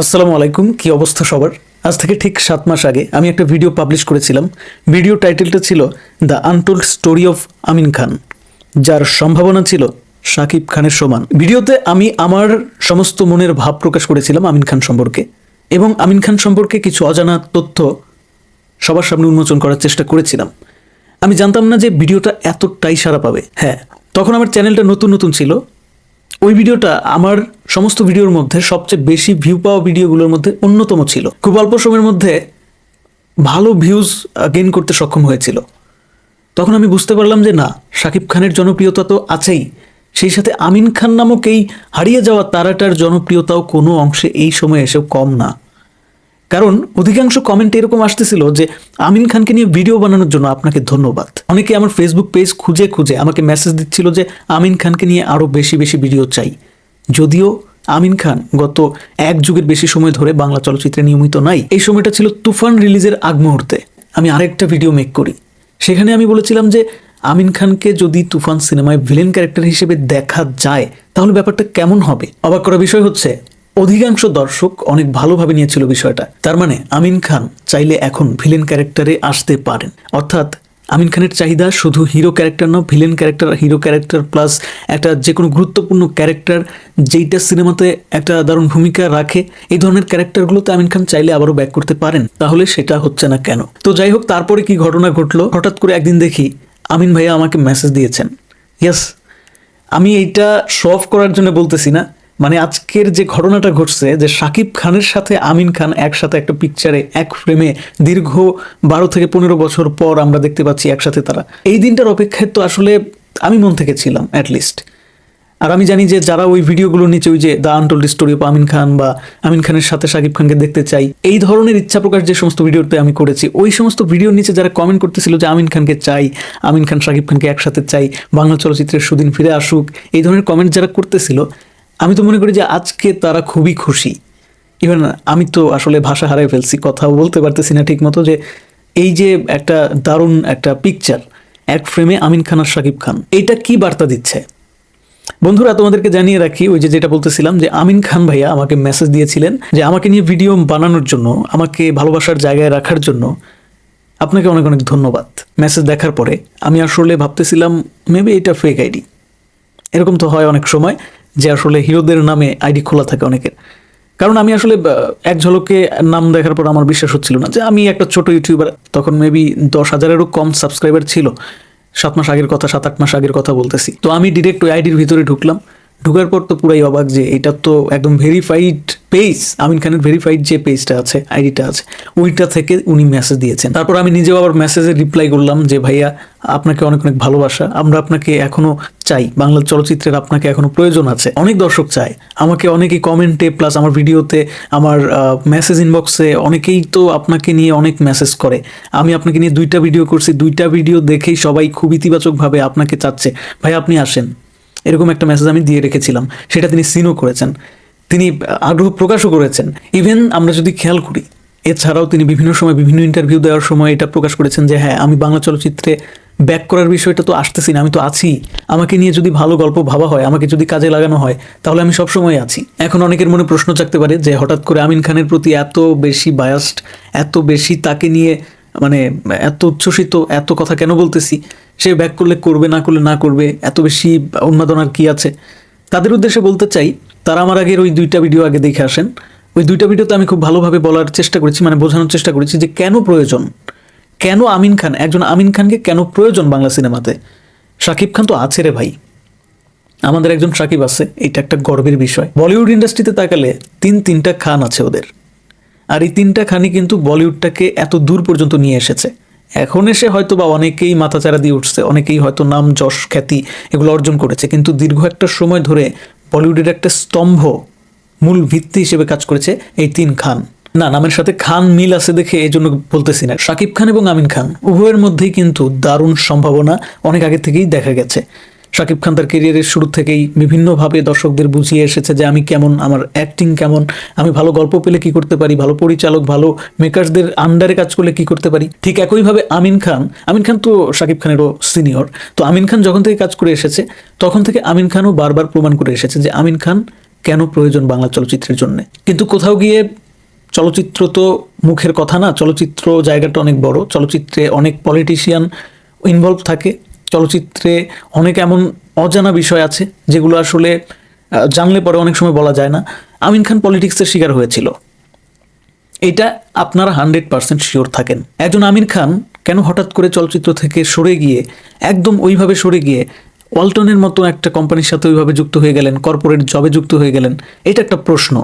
আসসালামু আলাইকুম, কি অবস্থা সবার? আজ থেকে ঠিক সাত মাস আগে আমি একটা ভিডিও পাবলিশ করেছিলাম। ভিডিও টাইটেলটা ছিল the untold story of Amin Khan যার সম্ভাবনা ছিল শাকিব খানের সমান। ভিডিওতে আমি আমার সমস্ত মনের ভাব প্রকাশ করেছিলাম আমিন খান সম্পর্কে এবং আমিন খান সম্পর্কে কিছু অজানা তথ্য সবার সামনে উন্মোচন করার চেষ্টা করেছিলাম। আমি জানতাম না যে ভিডিওটা এতটাই সারা পাবে। হ্যাঁ তখন আমার চ্যানেলটা নতুন নতুন ছিল। ওই ভিডিওটা আমার সমস্ত ভিডিওর মধ্যে সবচেয়ে বেশি ভিউ পাওয়া ভিডিওগুলোর মধ্যে অন্যতম ছিল। খুব অল্প সময়ের মধ্যে ভালো ভিউজ গেইন করতে সক্ষম হয়েছিল। তখন আমি বুঝতে পারলাম যে না, শাকিব খানের জনপ্রিয়তা তো আছেই। সেই সাথে আমিন খান নামক এই হারিয়ে যাওয়া তারাটার জনপ্রিয়তাও কোনো অংশে এই সময়ে এসেও কম না। কারণ অধিকাংশ কমেন্ট এরকম আসতেছিল যে আমিন খানকে নিয়ে ভিডিও বানানোর জন্য আপনাকে ধন্যবাদ। অনেকে আমার ফেসবুক পেজ খুঁজে খুঁজে আমাকে মেসেজ দিচ্ছিল যে আমিন খানকে নিয়ে আরও বেশি বেশি ভিডিও চাই। যদিও আমিন খান গত এক যুগের বেশি সময় ধরে বাংলা চলচ্চিত্রে নিয়মিত নাই। এই সময়টা ছিল তুফান রিলিজের আগ মুহূর্তে। আমি আরেকটা ভিডিও মেক করি। সেখানে আমি বলেছিলাম যে আমিন খানকে যদি তুফান সিনেমায় ভিলেন ক্যারেক্টার হিসেবে দেখা যায়, তাহলে ব্যাপারটা কেমন হবে? অবাক করা বিষয় হচ্ছে অধিকাংশ দর্শক অনেক ভালোভাবে নিয়েছিল বিষয়টা। তার মানে আমিন খান চাইলে এখন ভিলেন ক্যারেক্টারে আসতে পারেন। অর্থাৎ আমিন খানের চাহিদা শুধু হিরো ক্যারেক্টার না, villain character, hero character plus একটা যে কোনো গুরুত্বপূর্ণ ক্যারেক্টার যেইটা সিনেমাতে একটা দারুণ ভূমিকা রাখে, এই ধরনের ক্যারেক্টারগুলোতে আমিন খান চাইলে আবারও ব্যাক করতে পারেন। তাহলে সেটা হচ্ছে না কেন? তো যাই হোক, তারপরে কি ঘটনা ঘটলো? হঠাৎ করে একদিন দেখি আমিন ভাইয়া আমাকে মেসেজ দিয়েছেন। ইয়াস আমি এইটা অফ করার জন্য বলতেছি না। মানে আজকের যে ঘটনাটা ঘটছে যে শাকিব খানের সাথে আমিন খান একসাথে একটা পিকচারে এক ফ্রেমে দীর্ঘ বারো থেকে পনেরো বছর পর আমরা দেখতে পাচ্ছি একসাথে তারা। এই দিনটার অপেক্ষায় তো আসলে আমি মন থেকে ছিলাম অ্যাটলিস্ট আর আমি জানি যে যারা ওই ভিডিওগুলোর নিচে ওই যে the untold story of Amin Khan বা আমিন খানের সাথে শাকিব খানকে দেখতে চাই, এই ধরনের ইচ্ছা প্রকাশ যে সমস্ত ভিডিওতে আমি করেছি, ওই সমস্ত ভিডিওর নিচে যারা কমেন্ট করতেছিল যে আমিন খানকে চাই আমিন খান শাকিব খানকে একসাথে চাই, বাংলা চলচ্চিত্রের সুদিন ফিরে আসুক, এই ধরনের কমেন্ট যারা করতেছিল আমি তো মনে করি যে আজকে তারা খুবই খুশি। ইভেন আমি তো আসলে ভাষা হারাই ফেলছি কথা বলতে পারতেছি না ঠিক মতো যে এই যে একটা দারুণ একটা পিকচার এক ফ্রেমে আমিন খান আর শাকিব খান, এটা কি বার্তা দিচ্ছে? বন্ধুরা, তোমাদেরকে জানিয়ে রাখি, ওই যে যেটা বলতেছিলাম যে আমিন খান ভাইয়া আমাকে মেসেজ দিয়েছিলেন যে আমাকে নিয়ে ভিডিও বানানোর জন্য, আমাকে ভালোবাসার জায়গায় রাখার জন্য আপনাকে অনেক অনেক ধন্যবাদ। মেসেজ দেখার পরে আমি আসলে ভাবতেছিলাম মেবি এটা ফেক আইডি এরকম তো হয় অনেক সময়। যে আসলে হিরোদের নামে আইডি খোলা থাকে অনেকের। কারণ আমি আসলে এক ঝলকে নাম দেখার পর আমার বিশ্বাস হচ্ছিল না যে আমি একটা ছোট ইউটিউবার, তখন মেবি দশ হাজারেরও কম সাবস্ক্রাইবার ছিল। সাত মাস আগের কথা, সাত আট মাস আগের কথা বলতেছি। তো আমি ডিরেক্ট ওই আইডির ভিতরে ঢুকলাম। ঢুকার পর তো পুরাই অবাক যে এটা তো একদম ভেরিফাইড পেজ আমিন খানের ভেরিফাইড যে পেজটা আছে আইডিটা আছে, ওইটা থেকে উনি মেসেজ দিয়েছেন। তারপর আমি নিজেও আবার মেসেজে রিপ্লাই করলাম যে, ভাইয়া, আপনাকে অনেক অনেক ভালোবাসা, আমরা আপনাকে এখনও চাই, বাংলা চলচ্চিত্রের আপনাকে এখনও প্রয়োজন আছে। অনেক দর্শক চায়, আমাকে অনেকেই কমেন্টে প্লাস আমার ভিডিওতে আমার মেসেজ ইনবক্সে অনেকেই তো আপনাকে নিয়ে অনেক মেসেজ করে। আমি আপনাকে নিয়ে দুইটা ভিডিও করছি, দুইটা ভিডিও দেখেই সবাই খুব ইতিবাচকভাবে আপনাকে চাচ্ছে। ভাই আপনি আসেন। এরকম একটা মেসেজ আমি দিয়ে রেখেছিলাম। সেটা তিনি সিনও করেছেন। তিনি আগ্রহ প্রকাশও করেছেন। ইভেন আমরা যদি খেয়াল করি, এছাড়াও তিনি বিভিন্ন সময় বিভিন্ন ইন্টারভিউ দেওয়ার সময় এটা প্রকাশ করেছেন যে হ্যাঁ আমি বাংলা চলচ্চিত্রে ব্যাক করার বিষয়টা তো আসতেছি না, আমি তো আছি। আমাকে নিয়ে যদি ভালো গল্প ভাবা হয়, আমাকে যদি কাজে লাগানো হয়, তাহলে আমি সবসময় আছি। এখন অনেকের মনে প্রশ্ন থাকতে পারে যে, হঠাৎ করে আমিন খানের প্রতি এত বেশি বায়াসড এত বেশি তাকে নিয়ে মানে এত উচ্ছ্বসিত, এত কথা কেন বলতেছি? সে ব্যাক করলে করবে, না করলে না করবে, এত বেশি উন্মাদনার কি আছে? তাদের উদ্দেশ্যে বলতে চাই, তারা আমার আগের ওই দুইটা ভিডিও আগে দেখে আসেন। ওই দুইটা ভিডিওতে আমি খুব ভালোভাবে বলার চেষ্টা করেছি মানে বোঝানোর চেষ্টা করেছি যে কেন প্রয়োজন? কেন আমিন খান, একজন আমিন খানকে কেন প্রয়োজন বাংলা সিনেমাতে? শাকিব খান তো আছে রে ভাই। আমাদের একজন সাকিব আছে, এটা একটা গর্বের বিষয়। বলিউড ইন্ডাস্ট্রিতে তাকালে তিন তিনটা খান আছে ওদের। আর এই তিনটা খানই কিন্তু বলিউডটাকে এত দূর পর্যন্ত নিয়ে এসেছে। এখন এসে হয়তো বা অনেকেই মাথাচাড়া দিয়ে উঠছে, অনেকেই হয়তো নাম যশ, খ্যাতি এগুলো অর্জন করেছে, কিন্তু দীর্ঘ একটা সময় ধরে বলিউডের একটা স্তম্ভ মূল ভিত্তি হিসেবে কাজ করেছে এই তিন খান। না, নামের সাথে খান মিল আছে দেখে এই জন্য বলতেছি না। শাকিব খান এবং আমিন খান, উভয়ের মধ্যেই কিন্তু দারুণ সম্ভাবনা অনেক আগে থেকেই দেখা গেছে। শাকিব খান তার কেরিয়ারের শুরু থেকেই বিভিন্নভাবে দর্শকদের বুঝিয়ে এসেছে যে আমি কেমন, আমার অ্যাক্টিং কেমন, আমি ভালো গল্প পেলে কি করতে পারি, ভালো পরিচালক, ভালো মেকার্সদের আন্ডারে কাজ করলে কি করতে পারি। ঠিক একইভাবে আমিন খান আমিন খান তো শাকিব খানেরও সিনিয়র তো আমিন খান যখন থেকে কাজ করে এসেছে, তখন থেকে আমিন খানও বারবার প্রমাণ করে এসেছে যে আমিন খান কেন প্রয়োজন বাংলা চলচ্চিত্রের জন্য। কিন্তু কোথাও গিয়ে চলচ্চিত্র তো মুখের কথা না, চলচ্চিত্র জায়গাটা অনেক বড়, চলচ্চিত্রে অনেক পলিটিশিয়ান ইনভলভ থাকে চলচ্চিত্রে অনেক এমন অজানা বিষয় আছে যেগুলো আসলে জানলে পরে অনেক সময় বলা যায় না। আমিন খান পলিটিক্সের শিকার হয়েছিল। এটা আপনারা হান্ড্রেড পার্সেন্ট শিওর থাকেন। একজন আমির খান কেন হঠাৎ করে চলচ্চিত্র থেকে সরে গিয়ে, একদম ওইভাবে সরে গিয়ে ওয়ালটনের মতো একটা কোম্পানির সাথে ওইভাবে যুক্ত হয়ে গেলেন, কর্পোরেট জবে যুক্ত হয়ে গেলেন, এটা একটা প্রশ্ন।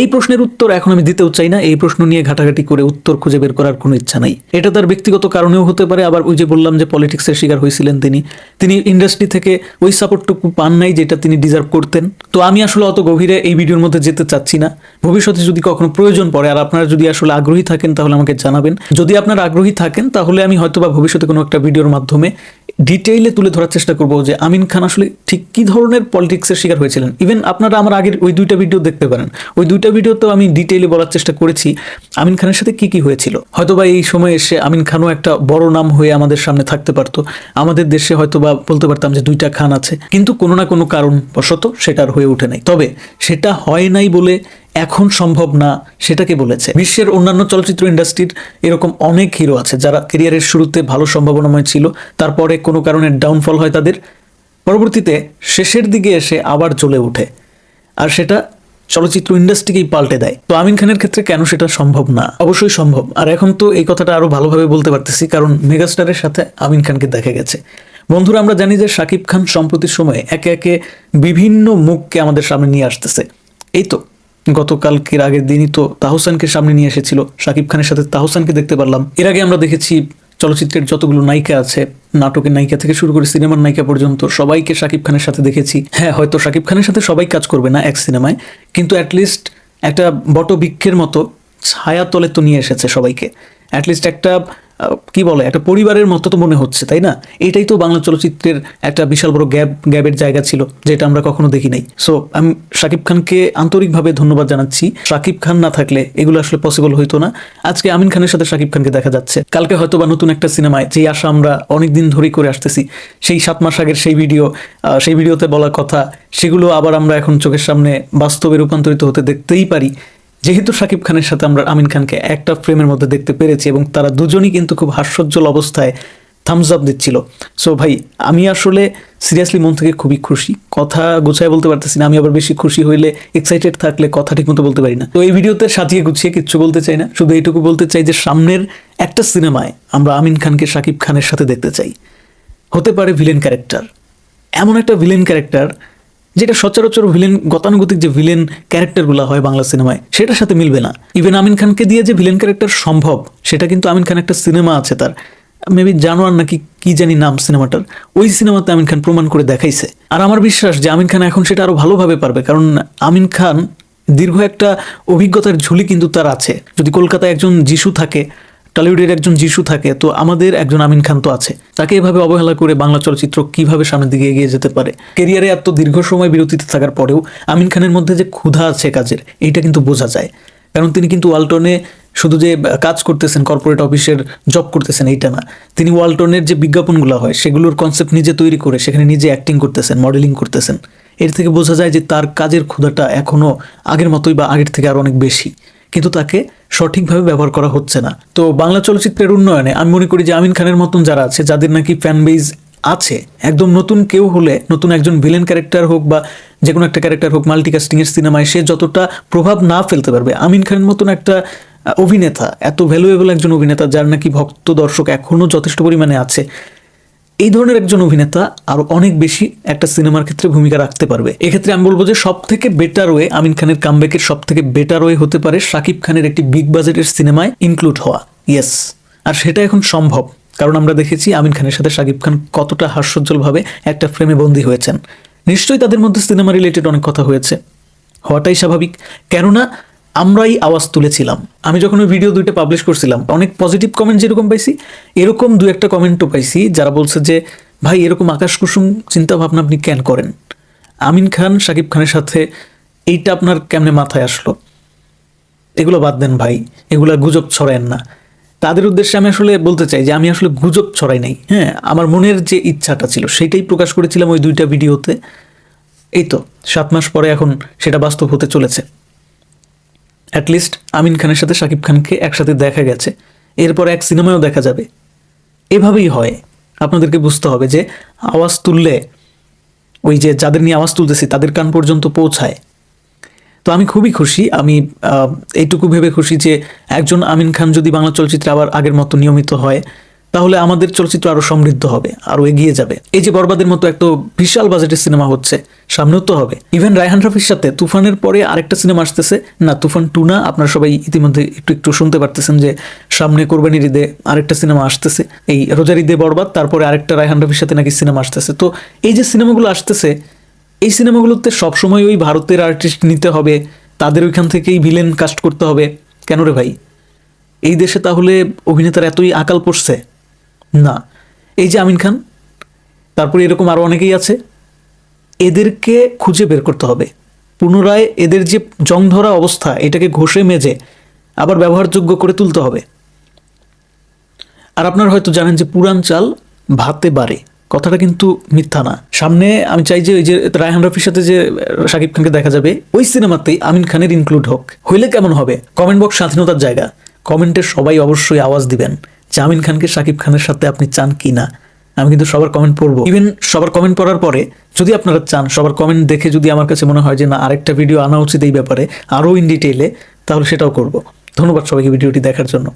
এই প্রশ্নের উত্তর এখন আমি দিতেও চাই না। এই প্রশ্ন নিয়ে ঘাটাঘাটি করে উত্তর খুঁজে বের করার কোনো ইচ্ছা নাই। এটা তার ব্যক্তিগত কারণেও হতে পারে। আবার ওই যে বললাম যে পলিটিক্সের শিকার হয়েছিলেন তিনি। তিনি ইন্ডাস্ট্রি থেকে ওই সাপোর্টটুকু পান নাই যেটা তিনি ডিজার্ভ করতেন। তো আমি আসলে অত গভীরে এই ভিডিওর মধ্যে যেতে চাচ্ছি না। ভবিষ্যতে যদি কখনো প্রয়োজন পড়ে আর আপনারা যদি আসলে আগ্রহী থাকেন তাহলে আমাকে জানাবেন। যদি আপনারা আগ্রহী থাকেন তাহলে আমি হয়তো বা ভবিষ্যতে কোনো একটা ভিডিওর মাধ্যমে ডিটেইলে তুলে ধরার চেষ্টা করব যে আমিন খান আসলে ঠিক কী ধরনের পলিটিক্সের শিকার হয়েছিলেন। ইভেন আপনারা আমার আগের ওই দুইটা ভিডিও দেখতে পারেন। ওই দুইটা তো আমি ডিটেইলে বলার চেষ্টা করেছি। আমিন খানের সাথে কি কি হয়েছিল? হয়তোবা এই সময় এসে আমিন খানও একটা বড় নাম হয়ে আমাদের সামনে থাকতে পারতো। আমাদের দেশে হয়তোবা বলতে পারতাম যে দুইটা খান আছে। কিন্তু কোনো না কোনো কারণ বশত সেটা আর হয়ে ওঠে নাই। তবে সেটা হয় নাই বলে এখন সম্ভব না সেটাকে বলেছে। বিশ্বের অন্যান্য চলচ্চিত্র ইন্ডাস্ট্রির এরকম অনেক হিরো আছে যারা কেরিয়ারের শুরুতে ভালো সম্ভাবনাময় ছিল, তারপরে কোনো কারণে ডাউনফল হয় তাদের। পরবর্তীতে শেষের দিকে এসে আবার চলে ওঠে। আর সেটা চলচ্চিত্র ইন্ডাস্ট্রিকেই পাল্টে দেয়। তো আমিন খানের ক্ষেত্রে কেন সেটা সম্ভব না? অবশ্যই সম্ভব। আর এখন তো এই কথাটা আরও ভালোভাবে বলতে পারতেছি, কারণ মেগাস্টারের সাথে আমিন খানকে দেখা গেছে। বন্ধুরা, আমরা জানি যে শাকিব খান সম্প্রতির সময়ে একে একে বিভিন্ন মুখকে আমাদের সামনে নিয়ে আসতেছে। এই তো, গতকালকের আগের দিনই তো তাহসানকে সামনে নিয়ে এসেছিল। শাকিব খানের সাথে তাহসানকে দেখতে পারলাম। এর আগে আমরা দেখেছি চলচ্চিত্রের যতগুলো নায়িকা আছে নাটকের নায়িকা থেকে শুরু করে সিনেমার নায়িকা পর্যন্ত সবাইকে শাকিব খানের সাথে দেখেছি। হ্যাঁ হয়তো শাকিব খানের সাথে সবাই কাজ করবে না এক সিনেমায়, কিন্তু অ্যাটলিস্ট একটা বটবৃক্ষের মতো ছায়াতলে তো নিয়ে এসেছে সবাইকে। অ্যাটলিস্ট একটা কি বলে, একটা পরিবারের মতো তো মনে হচ্ছে, তাই না? এটাই তো বাংলা চলচ্চিত্রের একটা বিশাল বড় গ্যাপ, গ্যাপের জায়গা ছিল, যেটা আমরা কখনো দেখি নাই। সো আমি শাকিব খানকে আন্তরিকভাবে ধন্যবাদ জানাচ্ছি। শাকিব খান না থাকলে এগুলো আসলে পসিবল হইতো না। আজকে আমিন খানের সাথে শাকিব খানকে দেখা যাচ্ছে। কালকে হয়তো বা নতুন একটা সিনেমায় যেই আশা আমরা অনেকদিন ধরেই করে আসতেছি, সেই সাত মাস আগের সেই ভিডিও সেই ভিডিওতে বলা কথা, সেগুলো আবার আমরা এখন চোখের সামনে বাস্তবে রূপান্তরিত হতে দেখতেই পারি। যেহেতু শাকিব খানের সাথে আমরা আমিন খানকে একটা ফ্রেমের মধ্যে দেখতে পেরেছি এবং তারা দুজনই কিন্তু খুব হাস্যোজ্জ্বল অবস্থায় থামস আপ দিচ্ছিল। সো ভাই, আমি আসলে সিরিয়াসলি মন থেকে খুবই খুশি। কথা গুছায় বলতে পারতেছি না, আমি আবার বেশি খুশি হইলে এক্সাইটেড থাকলে কথা ঠিক মতো বলতে পারি না। তো এই ভিডিওতে সাজিয়ে গুছিয়ে কিচ্ছু বলতে চাই না, শুধু এইটুকু বলতে চাই যে সামনের একটা সিনেমায় আমরা আমিন খানকে শাকিব খানের সাথে দেখতে চাই। হতে পারে ভিলেন ক্যারেক্টার এমন একটা ভিলেন ক্যারেক্টার যেটা সচরাচর ভিলেন গতানুগতিক যে ভিলেন ক্যারেক্টারগুলো হয় বাংলা সিনেমায় সেটার সাথে মিলবে না। ইভেন আমিন খানকে দিয়ে যে ভিলেন ক্যারেক্টার সম্ভব, সেটা কিন্তু আমিন খান একটা সিনেমা আছে তার। মেবি জানোয়ার নাকি কি জানি নাম সিনেমাটার ওই সিনেমাতে আমিন খান প্রমাণ করে দেখাইছে। আর আমার বিশ্বাস যে আমিন খান এখন সেটা আরও ভালোভাবে পারবে, কারণ আমিন খান দীর্ঘ একটা অভিজ্ঞতার ঝুলি কিন্তু তার আছে। যদি কলকাতায় একজন যিশু থাকে টলিউডের একজন যিশু থাকে, তো আমাদের একজন আমিন খান তো আছে। তাকে এভাবে অবহেলা করে বাংলা চলচ্চিত্র কীভাবে সামনের দিকে এগিয়ে যেতে পারে? কেরিয়ারে এত দীর্ঘ সময় বিরতিতে থাকার পরেও আমিন খানের মধ্যে যে ক্ষুধা আছে কাজের, এইটা কিন্তু বোঝা যায়। কারণ তিনি কিন্তু ওয়ালটনে শুধু যে কাজ করতেছেন কর্পোরেট অফিসের জব করতেছেন, এইটা না। তিনি ওয়ালটনের যে বিজ্ঞাপনগুলো হয়, সেগুলোর কনসেপ্ট নিজে তৈরি করে সেখানে নিজে অ্যাক্টিং করতেছেন মডেলিং করতেছেন। এর থেকে বোঝা যায় যে তার কাজের ক্ষুধাটা এখনও আগের মতোই বা আগের থেকে আরও অনেক বেশি। কিন্তু তাকে সঠিকভাবে ব্যবহার করা হচ্ছে না। তো বাংলা চলচ্চিত্রের উন্নয়নে আমি মনে করি যে আমিন খানের মতন যারা আছে, যাদের নাকি ফ্যান বেজ আছে, একদম নতুন কেউ হলে, নতুন একজন ভিলেন ক্যারেক্টার হোক বা যে কোনো একটা ক্যারেক্টার হোক মাল্টিকাস্টিং এর সিনেমায় সে যতটা প্রভাব না ফেলতে পারবে। আমিন খানের মতন একটা অভিনেতা, এত ভ্যালুয়েবল একজন অভিনেতা যার নাকি ভক্ত দর্শক এখনও যথেষ্ট পরিমাণে আছে এই ধরনের একজন অভিনেতা আরও অনেক বেশি একটা সিনেমার ক্ষেত্রে ভূমিকা রাখতে পারবে। এক্ষেত্রে আমি বলব যে সব থেকে বেটার ওয়ে আমিন খানের কামব্যাকের সব থেকে বেটার ওয়ে হতে পারে শাকিব খানের একটি বিগ বাজেটের সিনেমায় ইনক্লুড হওয়া। ইয়েস আর সেটা এখন সম্ভব, কারণ আমরা দেখেছি আমিন খানের সাথে শাকিব খান কতটা হাস্যোজ্জ্বলভাবে একটা ফ্রেমে বন্দী হয়েছেন। নিশ্চয়ই তাদের মধ্যে সিনেমা রিলেটেড অনেক কথা হয়েছে। হওয়াটাই স্বাভাবিক। কেননা আমরাই আওয়াজ তুলেছিলাম। আমি যখন ওই ভিডিও দুইটা পাবলিশ করছিলাম, অনেক পজিটিভ কমেন্ট যেরকম পাইছি, এরকম দু একটা কমেন্টও পাইছি, যারা বলছে যে, ভাই, এরকম আকাশ কুসুম চিন্তা ভাবনা আপনি কেন করেন? আমিন খান শাকিব খানের সাথে এইটা আপনার কেমনে মাথায় আসলো? এগুলো বাদ দেন ভাই, এগুলো গুজব ছড়ায়েন না। তাদের উদ্দেশ্যে আমি আসলে বলতে চাই যে, আমি আসলে গুজব ছড়াই নাই হ্যাঁ? আমার মনের যে ইচ্ছাটা ছিল সেটাই প্রকাশ করেছিলাম ওই দুইটা ভিডিওতে এই তো, সাত মাস পরে এখন সেটা বাস্তব হতে চলেছে। অ্যাটলিস্ট আমিন খানের সাথে শাকিব খানকে একসাথে দেখা গেছে। এরপর এক সিনেমায়ও দেখা যাবে। এভাবেই হয়। আপনাদেরকে বুঝতে হবে যে আওয়াজ তুললে, ওই যে যাদের নিয়ে আওয়াজ তুলতেছি, তাদের কান পর্যন্ত পৌঁছায়। তো আমি খুবই খুশি। আমি এইটুকু ভেবে খুশি যে একজন আমিন খান যদি বাংলা চলচ্চিত্রে আবার আগের মতো নিয়মিত হয় তাহলে আমাদের চলচ্চিত্র আরও সমৃদ্ধ হবে আরও এগিয়ে যাবে। এই যে বরবাদের মতো একটা বিশাল বাজেটের সিনেমা হচ্ছে, সামনেও তো হবে। ইভেন রায়হান রাফির সাথে তুফানের পরে আরেকটা সিনেমা আসতেছে, না, তুফান টু না, আপনারা সবাই ইতিমধ্যে একটু একটু শুনতে পারতেছেন যে সামনে কোরবানির ঈদে আরেকটা সিনেমা আসতেছে, এই রোজার ঈদে বরবাদ, তারপরে আরেকটা রায়হান রাফির সাথে নাকি সিনেমা আসতেছে। তো এই যে সিনেমাগুলো আসতেছে, এই সিনেমাগুলোতে সবসময় ওই ভারতের আর্টিস্ট নিতে হবে, তাদের ওইখান থেকেই ভিলেন কাস্ট করতে হবে। কেন রে ভাই? এই দেশে তাহলে অভিনেতার এতই আকাল পড়ছে না। এই যে আমিন খান, তারপরে এরকম আরও অনেকেই আছে, এদেরকে খুঁজে বের করতে হবে। পুনরায় এদের যে জং ধরা অবস্থা, এটাকে ঘষে মেজে আবার ব্যবহারযোগ্য করে তুলতে হবে। আর আপনারা হয়তো জানেন যে পুরান চাল ভাতে বাড়ে। কথাটা কিন্তু মিথ্যা না। সামনে আমি চাই যে ওই যে রায়হান রফির সাথে যে শাকিব খানকে দেখা যাবে, ওই সিনেমাতেই আমিন খানের ইনক্লুড হোক। হইলে কেমন হবে? কমেন্ট বক্স স্বাধীনতার জায়গা। কমেন্টে সবাই অবশ্যই আওয়াজ দিবেন। যে আমিন খানকে শাকিব খানের সাথে আপনি চান কি না আমি কিন্তু সবার কমেন্ট পড়ব। ইভেন সবার কমেন্ট পড়ার পরে যদি আপনারা চান, সবার কমেন্ট দেখে যদি আমার কাছে মনে হয় যে না, আরেকটা ভিডিও আনা উচিত এই ব্যাপারে, আরও ইন ডিটেইলে তাহলে সেটাও করব। ধন্যবাদ সবাইকে ভিডিওটি দেখার জন্য।